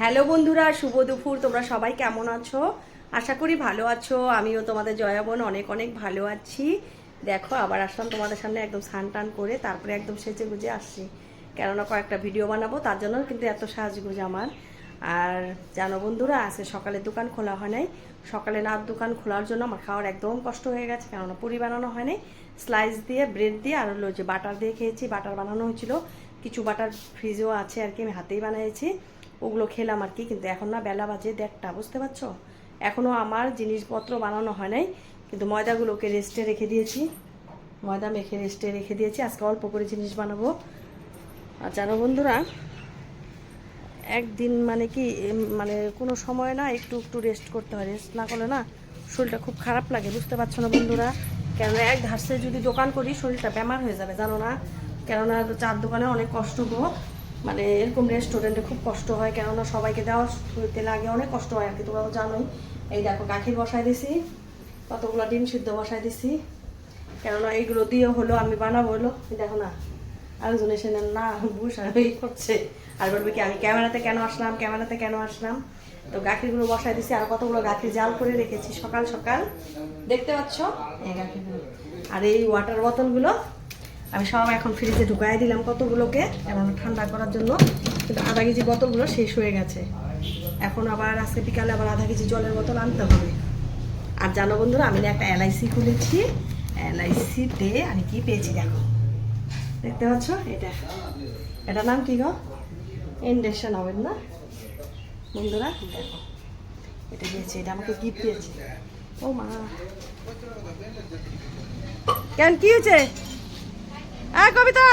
Hello বন্ধুরা, শুভ দুপুর। তোমরা সবাই কেমন আছো? আশা করি ভালো আছো। আমিও তোমাদের জয়াবন অনেক অনেক ভালো আছি। দেখো, আবার আসলাম তোমাদের সামনে একদম স্নান টান করে, তারপরে একদম সেজে গুজে আসছি। কেননা কয়েকটা ভিডিও বানাবো, তার জন্য কিন্তু এত সাজগুজ আমার। আর জানো বন্ধুরা, আজকে সকালে দোকান খোলা হয় নাই। সকালে না দোকান খোলার জন্য আমার খাওয়ার একদম কষ্ট হয়ে গেছে, কেননা পুরি বানানো হয় নাই। স্লাইস দিয়ে, ব্রেড দিয়ে, আর হলো যে বাটার দিয়ে খেয়েছি। বাটার বানানো হয়েছিল। কিছু বাটার ফ্রিজও আছে আর কি, আমি হাতেই বানিয়েছি ওগুলো খেলাম আর কি, কিন্তু এখন না বেলা বাজে দেড়টা, বুঝতে পারছ? এখনও আমার জিনিসপত্র বানানো হয় নাই, কিন্তু ময়দাগুলোকে রেস্টে রেখে দিয়েছি। ময়দা মেখে রেস্টে রেখে দিয়েছি, আজকে অল্প করে জিনিস বানাবো। আর জানো বন্ধুরা, একদিন মানে কি মানে কোনো সময় না একটু একটু রেস্ট করতে হয়, রেস্ট না করলে না শরীরটা খুব খারাপ লাগে, বুঝতে পারছ না বন্ধুরা? কেননা এক ধাসে যদি দোকান করি, শরীরটা বেমার হয়ে যাবে, জানো না? কেননা চার দোকানে অনেক কষ্ট গো। মানে এরকম রেস্টুরেন্টে খুব কষ্ট হয়, কেননা সবাইকে দেওয়া শুরুতে লাগে, অনেক কষ্ট হয় আর কি, তোমরা তো জানোই। এই দেখো, গাখির বসাই দিছি, কতগুলো ডিম সিদ্ধ বসাই দিছি, কেননা এইগুলো দিয়ে হলো, আমি বানাবো হলো। দেখো না, আরেকজন এসে না বুস এই করছে। আর বলবে কি, আমি ক্যামেরাতে কেন আসলাম, ক্যামেরাতে কেন আসলাম? তো গাখিরগুলো বসাই দিছি, আর কতগুলো গাখির জাল করে রেখেছি, সকাল সকাল। দেখতে পাচ্ছ? এই গাখিরগুলো। আর এই ওয়াটার বোতলগুলো আমি সব এখন ফ্রিজে ঢুকাই দিলাম কতগুলোকে এবং ঠান্ডা করার জন্য। কিন্তু আধা কেজি বোতলগুলো শেষ হয়ে গেছে। এখন আবার আজকে বিকালে আবার আধা কেজি জলের বোতল আনতে হবে। আর জানো বন্ধুরা, আমি একটা এলআইসি খুলেছি। এলআইসিতে আমি কি পেয়েছি দেখো। দেখতে পাচ্ছ? এটা। এটা নাম কি গো? ইন্ডেকশন হবে না? বন্ধুরা, দেখো। এটা দিয়েছে এটা আমাকে গিফট দিয়েছে। ও মা। কেন, কি হয়েছে? হ্যাঁ কবিতা।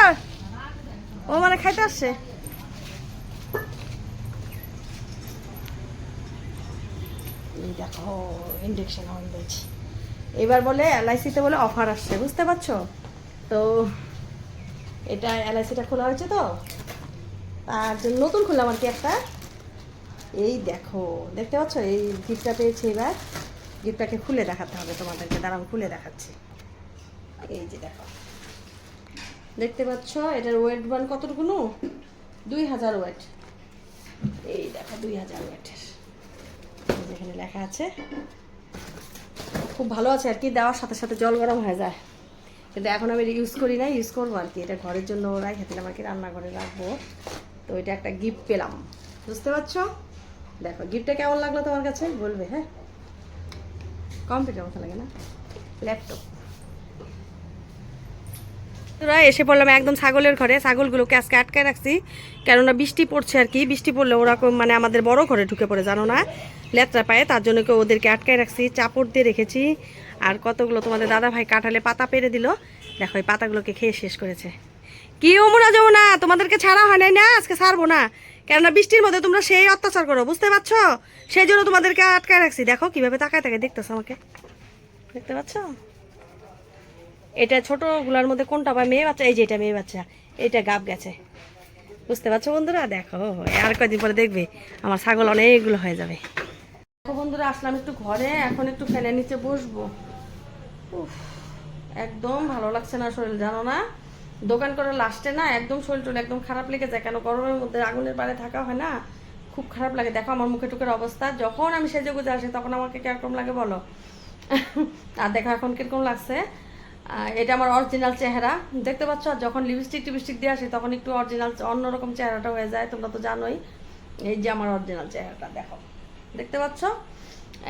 ও মানে খাইতে আসছে? এই দেখো ইন্ডেকশন অন দিয়েছি। এবার বলে এলআইসিতে বলে অফার আসছে, বুঝতে পারছ? তো এটা এলআইসিটা খোলা হয়েছে তো? আর নতুন খুললাম আর কি একটা। এই দেখো, দেখতে পাচ্ছ? এই গিফটটা পেয়েছি এবার। গিফটটাকে খুলে দেখাতে হবে তোমাদেরকে, দাঁড়াও, খুলে দেখাচ্ছি। এই যে দেখো। দেখতে পাচ্ছ, এটার ওয়েট বান কতটুকু দুই হাজার ওয়েট এই দেখো, দুই হাজার ওয়েটের এই যে এখানে লেখা আছে। খুব ভালো আছে আর কি, দেওয়ার সাথে সাথে জল গরম হয়ে যায়। কিন্তু এখন আমি ইউজ করি না ইউজ করব আর কি। এটা ঘরের জন্য ওরাই খেতেলাম আর কি, রান্নাঘরে রাখব। তো এটা একটা গিফট পেলাম। বুঝতে পারছ? দেখো গিফটটা কেমন লাগল তোমার কাছে? বলবে হ্যাঁ? কম্পিউটার মতো লাগে না? ল্যাপটপ তোরা এসে পড়লাম একদম ছাগলের ঘরে। ছাগলগুলোকে আজকে আটকায় রাখছি। কেননা বৃষ্টি পড়ছে আর কি। বৃষ্টি পড়লে ওরকম মানে আমাদের বড় ঘরে ঢুকে পড়ে, জানো না? লেত্রা পায়ে। তার জন্য ওদেরকে আটকায় রাখছি। চাপড় দিয়ে রেখেছি। আর কতগুলো তোমাদের দাদা ভাই কাঁঠালে পাতা পেরে দিল। দেখো, এই পাতাগুলোকে খেয়ে শেষ করেছে। কি অমরা যাব না তোমাদেরকে ছাড়া হয় নাই না? আজকে ছাড়বো না। কেননা বৃষ্টির মধ্যে তোমরা সেই অত্যাচার করো, বুঝতে পারছ? সেই জন্য তোমাদেরকে আটকায় রাখছি। দেখো, কীভাবে তাকায় তাকায় দেখতেছো আমাকে? দেখতে পাচ্ছ? এটা ছোটগুলোর মধ্যে কোনটা বা মেয়ে বাচ্চা? এই যে এটা মেয়ে বাচ্চা। এটা গাব গেছে। বুঝতে পারছ বন্ধুরা? দেখো আর কয়দিন পরে দেখবে। আমার ছাগল অনেকগুলো হয়ে যাবে। বন্ধুরা আসলাম একটু ঘরে। এখন একটু ফ্যানের নিচে বসবো। উফ, একদম ভালো লাগছে না শরীর জানো না? দোকান করে লাস্টে না একদম শরীর টরীর একদম খারাপ লেগে যায়। কেন? গরমের মধ্যে আগুনের পাড়ে থাকা হয় না? খুব খারাপ লাগে। দেখো আমার মুখে টুকের অবস্থা। যখন আমি সেজে গুজে আসি তখন আমাকে কীরকম লাগে বলো? আর দেখো এখন কীরকম লাগছে। এটা আমার অরিজিনাল চেহারা। দেখতে পাচ্ছ, যখন লিপস্টিক টিপস্টিক দিয়ে আসে, তখন একটু অরিজিনাল অন্যরকম চেহারাটা হয়ে যায়, তোমরা তো জানোই। এই যে আমার অরিজিনাল চেহারাটা, দেখো। দেখতে পাচ্ছ?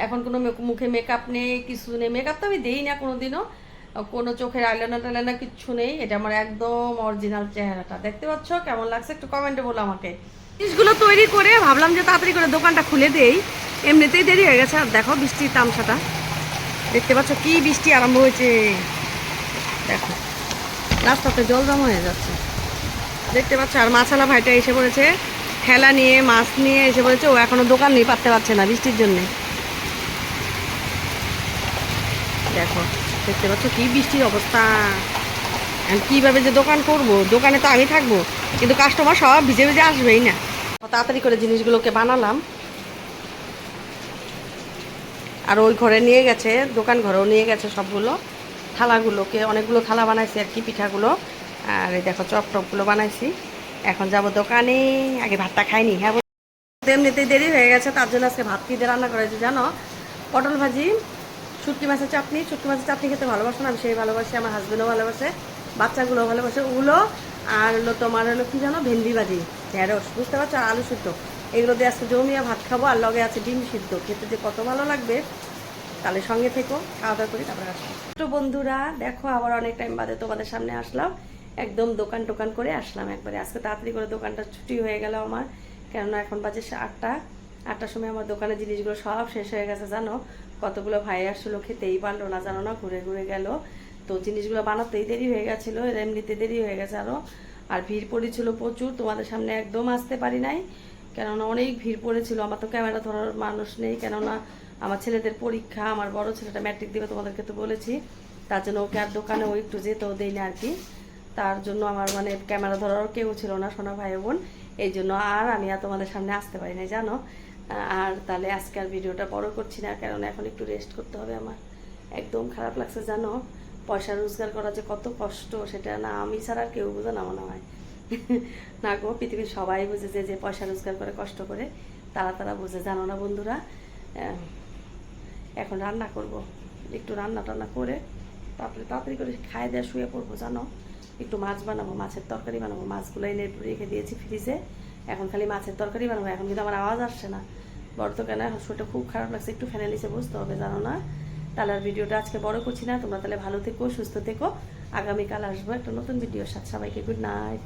এখন কোনো মুখে মেকআপ নেই, কিছু নেই। মেকআপ তো আমি দিই না কোনো দিনও কোনো চোখের আইলানা টাইলানা কিচ্ছু নেই। এটা আমার একদম অরিজিনাল চেহারাটা। দেখতে পাচ্ছ? কেমন লাগছে? একটু কমেন্টে বলো আমাকে। জিনিসগুলো তৈরি করে ভাবলাম যে তাড়াতাড়ি করে দোকানটা খুলে দেই। এমনিতেই দেরি হয়ে গেছে। আর দেখো বৃষ্টির তামসাটা। দেখতে পাচ্ছ কি বৃষ্টি আরম্ভ হয়েছে। দেখো। রাস্তাতে জল জমা হয়ে যাচ্ছে। দেখতে পাচ্ছ, আর মাছালা ভাইটা এসে পড়েছে। ঠেলা নিয়ে, মাছ নিয়ে এসে পড়েছে। ও এখনও দোকান নিয়ে পারতে পারছে না বৃষ্টির জন্য। দেখো, দেখতে পাচ্ছ কি বৃষ্টির অবস্থা। কীভাবে যে দোকান করব? দোকানে তো আমি থাকব। কিন্তু কাস্টমার সব ভিজে ভিজে আসবেই না। তাড়াতাড়ি করে জিনিসগুলোকে বানালাম। আর ওই ঘরে নিয়ে গেছে, দোকান ঘরেও নিয়ে গেছে সবগুলো। থালাগুলোকে, অনেকগুলো থালা বানাইছি আর কি, পিঠাগুলো। আর এই দেখো চপ টপগুলো বানাইছি। এখন যাব দোকানে, আগে ভাতটা খাইনি। হ্যাঁ এমনিতেই দেরি হয়ে গেছে, তার জন্য আজকে ভাত কিনে রান্না করেছি জানো? পটল ভাজি, শুটকি মাছের চাটনি। শুটকি মাছের চাটনি খেতে ভালোবাসো না, আমি সেই ভালোবাসি, আমার হাজবেন্ডও ভালোবাসে বাচ্চাগুলো ভালোবাসে। ওগুলো আর হলো তোমার হলো কি জানো, ভেন্ডি ভাজি। ঢেঁড়স, বুঝতে পারছ? আলু সিদ্ধ। এগুলো দিয়ে আজকে জমিয়া ভাত খাব, আর লগে আছে ডিম সিদ্ধ। খেতে যে কত ভালো লাগবে। তাহলে সঙ্গে থেকো, খাওয়া দাওয়া করি তারপরে আসব। তো বন্ধুরা, দেখো আবার অনেক টাইম বাদে তোমাদের সামনে আসলাম। একদম দোকান টোকান করে আসলাম একবারে। আজকে তাড়াতাড়ি করে দোকানটা ছুটি হয়ে গেল আমার। কেননা এখন বাজে আটটা। আটটার সময় আমার দোকানের জিনিসগুলো সব শেষ হয়ে গেছে, জানো? কতগুলো ভাই আসলো খেতেই পারল না, জানো না? ঘুরে ঘুরে গেল। তো জিনিসগুলো বানাতেই দেরি হয়ে গেছিল, এমনিতে দেরি হয়ে গেছে আরও আর ভিড় পড়েছিল প্রচুর, তোমাদের সামনে একদম আসতে পারি নাই। কেননা অনেক ভিড় পড়েছিল, আমার তো ক্যামেরা ধরার মানুষ নেই। কেননা আমার ছেলেদের পরীক্ষা, আমার বড় ছেলেটা ম্যাট্রিক দিবে তোমাদেরকে তো বলেছি। তার জন্য ওকে আর দোকানে ও একটু যেতেও দেই না আর কি তার জন্য আমার মানে ক্যামেরা ধরারও কেউ ছিল না, সোনা ভাই বোন। এই জন্য আর আমি আর তোমাদের সামনে আসতে পারি না জানো? আর তাহলে আজকে আর ভিডিওটা বড় করছি না, কারণ এখন একটু রেস্ট করতে হবে আমার। একদম খারাপ লাগছে, জানো? পয়সা রোজগার করা যে কত কষ্ট, সেটা না আমি ছাড়া আর কেউ বোঝে না মনে হয়। না গো, পৃথিবীর সবাই বুঝে যে পয়সা রোজগার করে, কষ্ট করে, তারা তারা বুঝে, জানো না বন্ধুরা? এখন রান্না করব। একটু রান্না টান্না করে তারপরে তাড়াতাড়ি করে খাই দেওয়া শুয়ে পড়ব, জানো? একটু মাছ বানাবো, মাছের তরকারি বানাবো। মাছগুলো এনে রেখে দিয়েছি ফ্রিজে এখন খালি মাছের তরকারি বানাবো, এখন কিন্তু আমার আওয়াজ আসছে না। বড় তো কেন, এখন শরীরটা খুব খারাপ লাগছে, একটু ফ্যানে নিচে বুঝতে হবে, জানো না? তাহলে আর ভিডিওটা আজকে বড় করছি না। তোমরা তাহলে ভালো থেকো, সুস্থ থেকো। আগামীকাল আসব একটা নতুন ভিডিওর সাথে। সবাইকে গুড নাইট